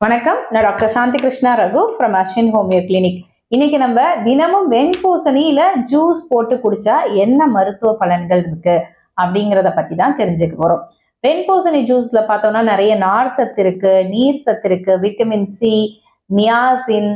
வணக்கம். நான் doctor Shanthi Krishna Raghu from Ashwin homeo clinic இன்னைக்கு நம்ம தினமும் வெண்பூசணியில ஜூஸ் போட்டு குடிச்சா என்ன மருத்துவ பலன்கள் இருக்கு அப்படிங்கிறத பத்தி தான் தெரிஞ்சுக்க போறோம். வெண்பூசணி ஜூஸ்ல பார்த்தோம்னா நிறைய நார் சத்து இருக்கு நீர் சத்து இருக்கு vitamin C niacin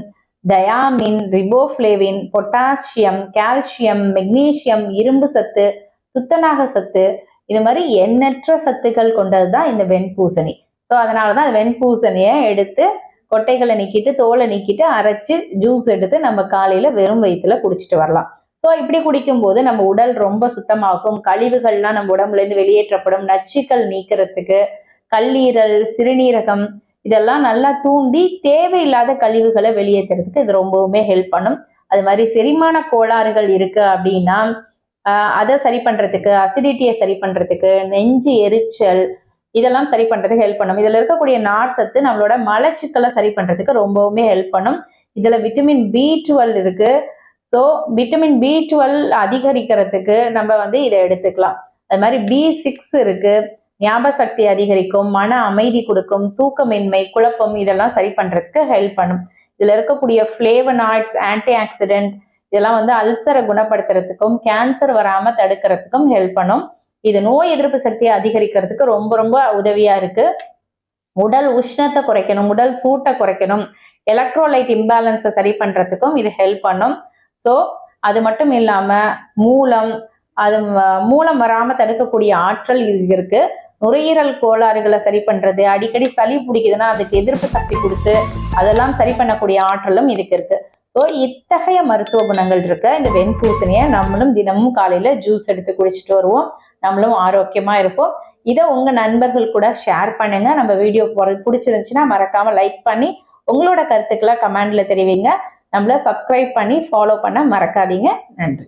thiamine riboflavin potassium calcium magnesium இரும்பு சத்து துத்தநாக சத்து இது மாதிரி எண்ணற்ற சத்துக்கள் கொண்டது தான் இந்த வெண்பூசணி. ஸோ அதனால தான் வெண்பூசணியை எடுத்து கொட்டைகளை நீக்கிட்டு தோலை நீக்கிட்டு அரைச்சி ஜூஸ் எடுத்து நம்ம காலையில் வெறும் வயிற்றுல குடிச்சிட்டு வரலாம். ஸோ இப்படி குடிக்கும்போது நம்ம உடல் ரொம்ப சுத்தமாகும். கழிவுகள்லாம் நம்ம உடம்புலேருந்து வெளியேற்றப்படும். நச்சுக்கள் நீக்கிறதுக்கு கல்லீரல் சிறுநீரகம் இதெல்லாம் நல்லா தூண்டி தேவையில்லாத கழிவுகளை வெளியேற்றுறதுக்கு இது ரொம்பவுமே ஹெல்ப் பண்ணும். அது மாதிரி செரிமான கோளாறுகள் இருக்கு அப்படின்னா அதை சரி பண்ணுறதுக்கு அசிடிட்டியை சரி பண்ணுறதுக்கு நெஞ்சு எரிச்சல் இதெல்லாம் சரி பண்றதுக்கு ஹெல்ப் பண்ணும். இதுல இருக்கக்கூடிய நார் சத்து நம்மளோட மலச்சிக்கலை சரி பண்றதுக்கு ரொம்பவுமே ஹெல்ப் பண்ணும். இதுல விட்டமின் பி டுவெல் இருக்கு. ஸோ விட்டமின் பி டுவெல் அதிகரிக்கிறதுக்கு நம்ம வந்து இதை எடுத்துக்கலாம். அது மாதிரி பி சிக்ஸ் இருக்கு. ஞாபக சக்தி அதிகரிக்கும் மன அமைதி கொடுக்கும் தூக்கமின்மை குழப்பம் இதெல்லாம் சரி பண்றதுக்கு ஹெல்ப் பண்ணும். இதுல இருக்கக்கூடிய ஃபிளேவனாய்ட்ஸ் ஆன்டி ஆக்சிடென்ட் இதெல்லாம் வந்து அல்சரை குணப்படுத்துறதுக்கும் கேன்சர் வராம தடுக்கிறதுக்கும் ஹெல்ப் பண்ணும். இது நோய் எதிர்ப்பு சக்தியை அதிகரிக்கிறதுக்கு ரொம்ப ரொம்ப உதவியா இருக்கு. உடல் உஷ்ணத்தை குறைக்கணும் உடல் சூட்டை குறைக்கணும் எலக்ட்ரோலைட் இம்பேலன்ஸை சரி பண்றதுக்கும் இது ஹெல்ப் பண்ணும். ஸோ அது மட்டும் இல்லாம மூலம் அது மூலம் வராம தடுக்கக்கூடிய ஆற்றல் இது இருக்கு. நுரையீரல் கோளாறுகளை சரி பண்றது அடிக்கடி சளி பிடிக்குதுன்னா அதுக்கு எதிர்ப்பு சக்தி கொடுத்து அதெல்லாம் சரி பண்ணக்கூடிய ஆற்றலும் இதுக்கு இருக்கு. ஸோ இத்தகைய மருத்துவ குணங்கள் இருக்க இந்த வெண்பூசணியை நம்மளும் தினமும் காலையில ஜூஸ் எடுத்து குடிச்சிட்டு வருவோம். நம்மளும் ஆரோக்கியமா இருப்போம். இதை உங்க நண்பர்கள் கூட ஷேர் பண்ணுங்க. நம்ம வீடியோ பிடிச்சிருந்துச்சுன்னா மறக்காம லைக் பண்ணி உங்களோட கருத்துக்களை கமெண்ட்ல தெரிவிங்க. நம்மள சப்ஸ்கிரைப் பண்ணி ஃபாலோ பண்ண மறக்காதீங்க. நன்றி.